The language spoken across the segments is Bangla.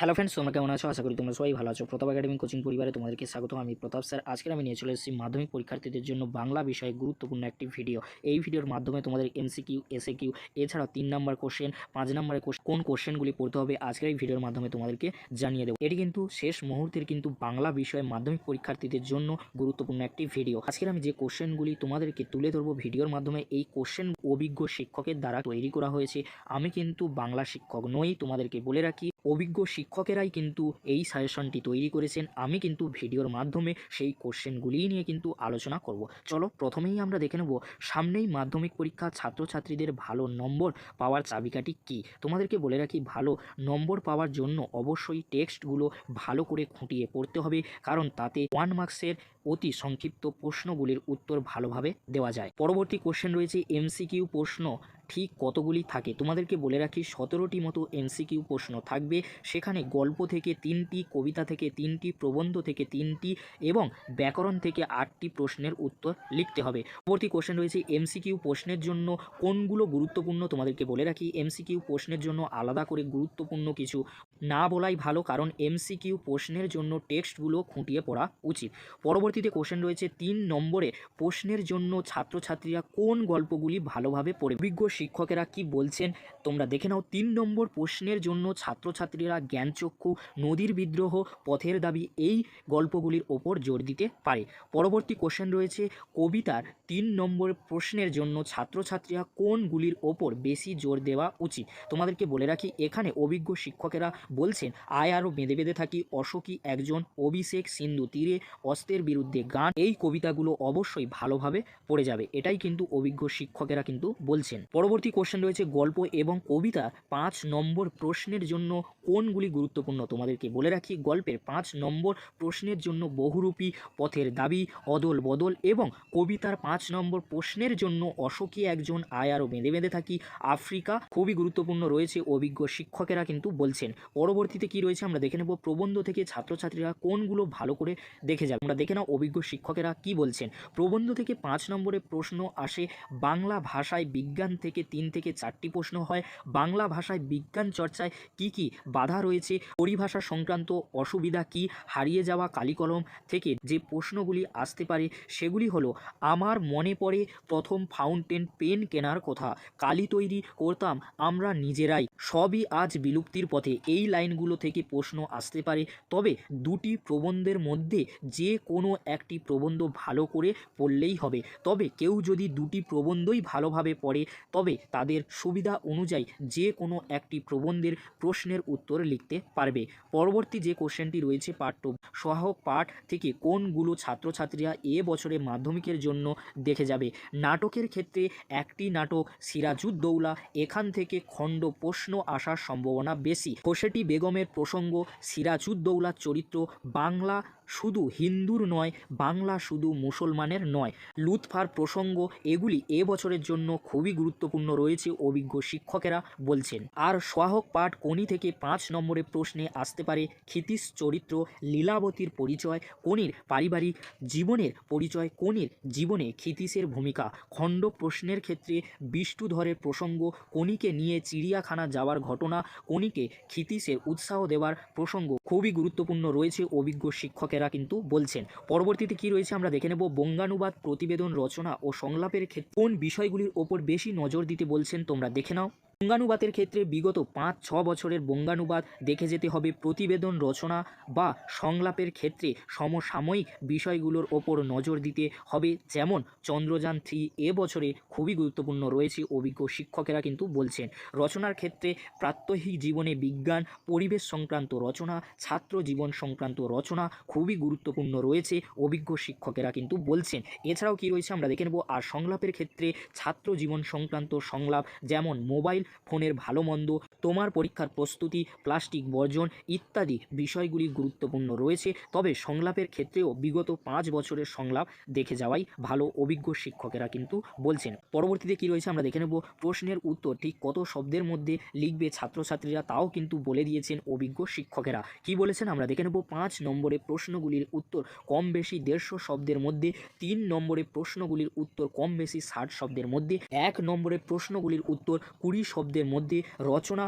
হ্যালো ফ্রেন্ডস তোমরা কেমন আছো? আশা করি তোমরা সবাই ভালো আছো। প্রতাপ একাডেমি কোচিং পরিবারে তোমাদেরকে স্বাগত আমি প্রতাপ স্যার। আজকে আমি নিয়ে চলে এসেছি মাধ্যমিক পরীক্ষার্থীদের জন্য বাংলা বিষয়ে গুরুত্বপূর্ণ একটি ভিডিও এই ভিডিওর মাধ্যমে তোমাদের এমসিকিউ এসএ কিউ এছাড়াও তিন নম্বর কোশ্চেন পাঁচ নম্বরের কোন কোশ্চেনগুলি পড়তে হবে আজকের এই ভিডিওর মাধ্যমে তোমাদেরকে জানিয়ে দেবো। এটি কিন্তু শেষ মুহূর্তের কিন্তু বাংলা বিষয়ে মাধ্যমিক পরীক্ষার্থীদের জন্য গুরুত্বপূর্ণ একটি ভিডিও আজকের আমি যে কোশ্চেনগুলি তোমাদেরকে তুলে ধরবো ভিডিওর মাধ্যমে, এই কোশ্চেন অভিজ্ঞ শিক্ষকের দ্বারা তৈরি করা হয়েছে। আমি কিন্তু বাংলা শিক্ষক নই, তোমাদেরকে বলে রাখি। অভিজ্ঞ শিক্ষকেরাই কিন্তু এই সাজেশনটি তৈরি করেছেন। আমি কিন্তু ভিডিওর মাধ্যমে সেই কোশ্চেনগুলিই নিয়ে কিন্তু আলোচনা করব। চলো প্রথমেই আমরা দেখে নেব, সামনেই মাধ্যমিক পরীক্ষা ছাত্রছাত্রীদের ভালো নম্বর পাওয়ার চাবিকাঠি কী? তোমাদেরকে বলে রাখি, ভালো নম্বর পাওয়ার জন্য অবশ্যই টেক্সটগুলো ভালো করে খুঁটিয়ে পড়তে হবে। কারণ তাতে ওয়ান মার্কসের অতি সংক্ষিপ্ত প্রশ্নগুলির উত্তর ভালোভাবে দেওয়া যায়। পরবর্তী কোশ্চেন রয়েছে এমসিকিউ প্রশ্ন, ঠিক কতগুলি থাকে? তোমাদেরকে বলে রাখি, সতেরোটি মতো এমসিকিউ প্রশ্ন থাকবে। সেখানে গল্প থেকে তিনটি, কবিতা থেকে তিনটি, প্রবন্ধ থেকে তিনটি এবং ব্যাকরণ থেকে আটটি প্রশ্নের উত্তর লিখতে হবে। পরবর্তী কোশ্চেন রয়েছে এমসিকিউ প্রশ্নের জন্য কোনগুলো গুরুত্বপূর্ণ? তোমাদেরকে বলে রাখি এমসিকিউ প্রশ্নের জন্য আলাদা করে গুরুত্বপূর্ণ কিছু না বলাই ভালো, কারণ এমসিকিউ প্রশ্নের জন্য টেক্সটগুলো খুঁটিয়ে পড়া উচিত। পরবর্তীতে কোশ্চেন রয়েছে তিন নম্বরে। প্রশ্নের জন্য ছাত্রছাত্রীরা কোন গল্পগুলি ভালোভাবে পড়ে? বিজ্ঞ শিক্ষকেরা কি বলছেন? তোমরা দেখে নাও, তিন নম্বর প্রশ্নের জন্য ছাত্রছাত্রীরা জ্ঞানচক্ষু, নদীর বিদ্রোহ, পথের দাবি, এই গল্পগুলির ওপর জোর দিতে পারে। পরবর্তী কোশ্চেন রয়েছে, কবিতার তিন নম্বর প্রশ্নের জন্য ছাত্রছাত্রীরা কোনগুলির ওপর বেশি জোর দেওয়া উচিত? তোমাদেরকে বলে রাখি, এখানে অভিজ্ঞ শিক্ষকেরা বলছেন, আয় আরও বেঁধে বেঁধে থাকি, অশোকী একজন, অভিষেক সিন্ধু তীরে অস্ত্রের বিরুদ্ধে গান, এই কবিতাগুলো অবশ্যই ভালোভাবে পড়ে যাবে। এটাই কিন্তু অভিজ্ঞ শিক্ষকেরা কিন্তু বলছেন। পরবর্তী কোশ্চেন রয়েছে গল্প এবং কবিতা পাঁচ নম্বর প্রশ্নের জন্য কোনগুলি গুরুত্বপূর্ণ? তোমাদেরকে বলে রাখি, গল্পের পাঁচ নম্বর প্রশ্নের জন্য বহুরূপী, পথের দাবি, অদল বদল এবং কবিতার পাঁচ নম্বর প্রশ্নের জন্য অশোকী একজন আয় আরও বেঁধে বেঁধে থাকি। আফ্রিকা খুবই গুরুত্বপূর্ণ রয়েছে, অভিজ্ঞ শিক্ষকেরা কিন্তু বলছেন। পরবর্তীতে কি রয়েছে আমরা দেখে নেব। প্রবন্ধ থেকে ছাত্রছাত্রীরা কোনগুলো ভালো করে দেখে যাবে। আমরা দেখে নাও অভিজ্ঞ শিক্ষকেরা কি বলছেন? প্রবন্ধ থেকে পাঁচ নম্বরে প্রশ্ন আসে, বাংলা ভাষায় বিজ্ঞান থেকে তিন থেকে চারটি প্রশ্ন হয়। বাংলা ভাষায় বিজ্ঞান চর্চায় কি কি বাধা রয়েছে? পরিভাষা সংক্রান্ত অসুবিধা কি? হারিয়ে যাওয়া কালিকলম থেকে যে প্রশ্নগুলি আসতে পারে, সেগুলি হলো, আমার মনে পড়ে প্রথম ফাউন্টেন পেন কেনার কথা, কালি তৈরি করতাম আমরা নিজেরাই। সবই আজ বিলুপ্তির পথে। এই লাইনগুলো থেকে প্রশ্ন আসতে পারে, তবে দুটি প্রবন্ধের মধ্যে যে কোনো একটি প্রবন্ধ ভালো করে পড়লেই হবে। তবে কেউ যদি দুটি প্রবন্ধই ভালোভাবে পড়ে, তবে তাদের সুবিধা অনুযায়ী যে কোনো একটি প্রবন্ধের প্রশ্নের উত্তর লিখতে পারবে। পরবর্তী যে কোশ্চেনটি রয়েছে পাঠ্য সহায়ক পাঠ থেকে কোনগুলো ছাত্রছাত্রীরা এ বছরে মাধ্যমিকের জন্য দেখে যাবে? নাটকের ক্ষেত্রে একটি নাটক সিরাজুদ্দৌলা এখান থেকে খণ্ড প্রশ্ন আসার সম্ভাবনা বেশি। হোসেটি বেগমের প্রসঙ্গ সিরাজুদ্দৌলার চরিত্র বাংলা শুধু হিন্দুর নয়, বাংলা শুধু মুসলমানের নয়। লুৎফার প্রসঙ্গ এগুলি এ বছরের জন্য খুবই গুরুত্বপূর্ণ রয়েছে অভিজ্ঞ শিক্ষকেরা বলছেন। আর সহায়ক পাঠ কোনি থেকে পাঁচ নম্বরে প্রশ্নে আসতে পারে ক্ষিতিশ চরিত্র লীলাবতীর পরিচয় কোনির পারিবারিক জীবনের পরিচয় কোনির জীবনে ক্ষিতিশের ভূমিকা। খণ্ড প্রশ্নের ক্ষেত্রে বিষ্ণুধরের প্রসঙ্গ কোনিকে নিয়ে চিড়িয়াখানা যাওয়ার ঘটনা কোনিকে ক্ষিতিশের উৎসাহ দেওয়ার প্রসঙ্গ খুবই গুরুত্বপূর্ণ রয়েছে অভিজ্ঞ শিক্ষকেরা। কিন্তু বলছেন। পরবর্তীতে কি রয়েছে আমরা দেখে নেব। বঙ্গানুবাদ প্রতিবেদন রচনা ও সংলাপের ক্ষেত্রে কোন বিষয়গুলির ওপর বেশি নজর দিতে বলছেন তোমরা দেখে নাও। বঙ্গানুবাদের ক্ষেত্রে বিগত পাঁচ, ছ বছরের বঙ্গানুবাদ দেখে যেতে হবে প্রতিবেদন রচনা বা সংলাপের ক্ষেত্রে সমসাময়িক বিষয়গুলোর ওপর নজর দিতে হবে, যেমন চন্দ্রযান থ্রি এ বছরে খুবই গুরুত্বপূর্ণ রয়েছে, অভিজ্ঞ শিক্ষকেরা কিন্তু বলছেন। রচনার ক্ষেত্রে প্রাত্যহিক জীবনে বিজ্ঞান, পরিবেশ সংক্রান্ত রচনা, ছাত্র জীবন সংক্রান্ত রচনা খুবই গুরুত্বপূর্ণ রয়েছে, অভিজ্ঞ শিক্ষকেরা কিন্তু বলছেন। এছাড়াও কি রয়েছে আমরা দেখে নেব, আর সংলাপের ক্ষেত্রে ছাত্র জীবন সংক্রান্ত সংলাপ, যেমন মোবাইল ফোনের ভালো মন্দ তোমার পরীক্ষার প্রস্তুতি, প্লাস্টিক বর্জন ইত্যাদি বিষয়গুলি গুরুত্বপূর্ণ রয়েছে, তবে সংলাপের ক্ষেত্রেও বিগত পাঁচ বছরের সংলাপ দেখে যাওয়াই ভালো, অভিজ্ঞ শিক্ষকেরা কিন্তু বলছেন। পরবর্তীতে কি রয়েছে আমরা দেখে নেব। প্রশ্নের উত্তর ঠিক কত শব্দের মধ্যে লিখবে ছাত্রছাত্রীরা তাও কিন্তু বলে দিয়েছেন অভিজ্ঞ শিক্ষকেরা। কি বলেছেন আমরা দেখে নেব। পাঁচ নম্বরে প্রশ্নগুলির উত্তর কম বেশি দেড়শো শব্দের মধ্যে, তিন নম্বরে প্রশ্নগুলির উত্তর কম বেশি ষাট শব্দের মধ্যে, এক নম্বরে প্রশ্নগুলির উত্তর কুড়ি শব্দের মধ্যে, রচনা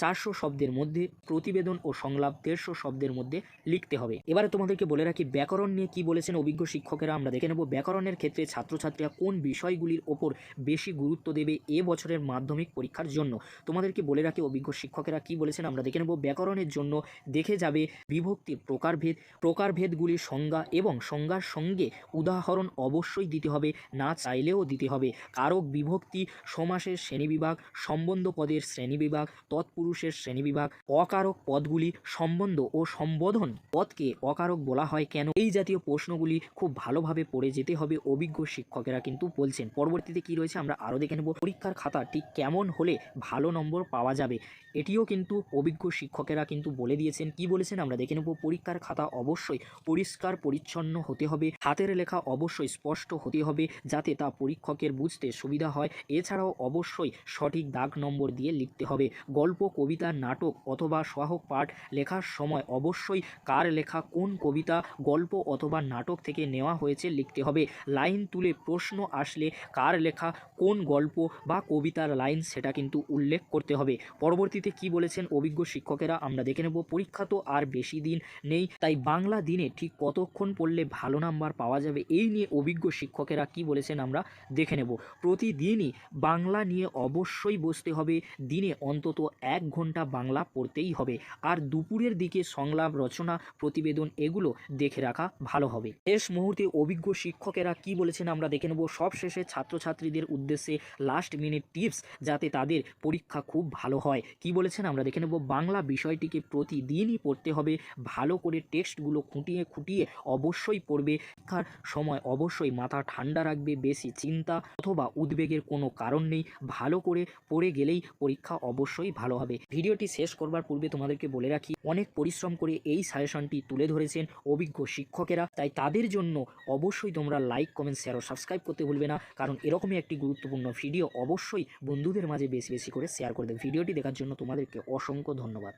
চারশো শব্দের মধ্যে, প্রতিবেদন ও সংলাপ দেড়শো শব্দের মধ্যে লিখতে হবে। এবারে তোমাদেরকে বলে রাখি, ব্যাকরণ নিয়ে কি বলেছেন অভিজ্ঞ শিক্ষকেরা, আমরা দেখে নেব ব্যাকরণের ক্ষেত্রে ছাত্রছাত্রীরা কোন বিষয়গুলির ওপর বেশি গুরুত্ব দেবে এ বছরের মাধ্যমিক পরীক্ষার জন্য। তোমাদেরকে বলে রাখি, অভিজ্ঞ শিক্ষকেরা কি বলেছেন আমরা দেখে নেব। ব্যাকরণের জন্য দেখে যাবে বিভক্তির প্রকারভেদ, প্রকারভেদগুলির সংজ্ঞা এবং সংজ্ঞার সঙ্গে উদাহরণ অবশ্যই দিতে হবে, না চাইলেও দিতে হবে। কারক বিভক্তি সমাসের শ্রেণীবিভাগ সম্বন্ধ পদের শ্রেণীবিভাগ তৎপুরুষের শ্রেণীবিভাগ অকারক পদগুলি সম্বন্ধ ও সম্বোধন পদকে অকারক বলা হয় কেন? এই জাতীয় প্রশ্নগুলি খুব ভালোভাবে পড়ে যেতে হবে, অভিজ্ঞ শিক্ষকেরা কিন্তু বলছেন। পরবর্তীতে কি রয়েছে আমরা আরও দেখে নেব। পরীক্ষার খাতা ঠিক কেমন হলে ভালো নম্বর পাওয়া যাবে? এটিও কিন্তু অভিজ্ঞ শিক্ষকেরা কিন্তু বলে দিয়েছেন। কি বলেছেন আমরা দেখে নেব। পরীক্ষার খাতা অবশ্যই পরিষ্কার, পরিচ্ছন্ন হতে হবে। হাতের লেখা অবশ্যই স্পষ্ট হতে হবে যাতে তা পরীক্ষকের বুঝতে সুবিধা হয়। এছাড়াও অবশ্যই সঠিক দাগ নম্বর দিয়ে লিখতে হবে। গল্প কবিতা নাটক অথবা সহায়ক পাঠ লেখার সময় অবশ্যই কার লেখা কোন কবিতা, গল্প অথবা নাটক থেকে নেওয়া হয়েছে লিখতে হবে। লাইন তুলে প্রশ্ন আসলে কার লেখা কোন গল্প বা কবিতার লাইন সেটা কিন্তু উল্লেখ করতে হবে। পরবর্তীতে কি বলেছেন অভিজ্ঞ শিক্ষকেরা আমরা দেখে নেব। পরীক্ষা তো আর বেশি দিন নেই, তাই বাংলা দিনে ঠিক কতক্ষণ পড়লে ভালো নাম্বার পাওয়া যাবে এই নিয়ে অভিজ্ঞ শিক্ষকেরা কি বলেছেন আমরা দেখে নেব। প্রতিদিনই বাংলা নিয়ে অবশ্যই বসতে হবে। দিনে অন্তত এক ঘণ্টা বাংলা পড়তেই হবে। আর দুপুরের দিকে সংলাপ, রচনা, প্রতিবেদন এগুলো দেখে রাখা ভালো হবে। শেষ মুহূর্তে অভিজ্ঞ শিক্ষকেরা কি বলেছেন আমরা দেখে নেব। সব শেষে ছাত্রছাত্রীদের উদ্দেশ্যে লাস্ট মিনিট টিপস যাতে তাদের পরীক্ষা খুব ভালো হয়। কি বলেছেন আমরা দেখে নেব। বাংলা বিষয়টিকে প্রতিদিনই পড়তে হবে। ভালো করে টেক্সটগুলো খুঁটিয়ে খুঁটিয়ে অবশ্যই পড়বে। পরীক্ষার সময় অবশ্যই মাথা ঠান্ডা রাখবে, বেশি চিন্তা অথবা উদ্বেগের কোনো কারণ নেই। ভালো করে পড়ে গেলেই পরীক্ষা অবশ্যই ভালো হবে ভিডিওটি শেষ করবার পূর্বে তোমাদেরকে বলে রাখি, অনেক পরিশ্রম করে এই সাজেশনটি তুলে ধরেছেন অভিজ্ঞ শিক্ষকেরা। তাই তাদের জন্য অবশ্যই তোমরা লাইক কমেন্ট শেয়ার ও সাবস্ক্রাইব করতে ভুলবে না, কারণ এরকমই একটি গুরুত্বপূর্ণ ভিডিও অবশ্যই বন্ধুদের মাঝে বেশি বেশি করে শেয়ার করে দেবে। ভিডিওটি দেখার জন্য তোমাদেরকে অসংখ্য ধন্যবাদ।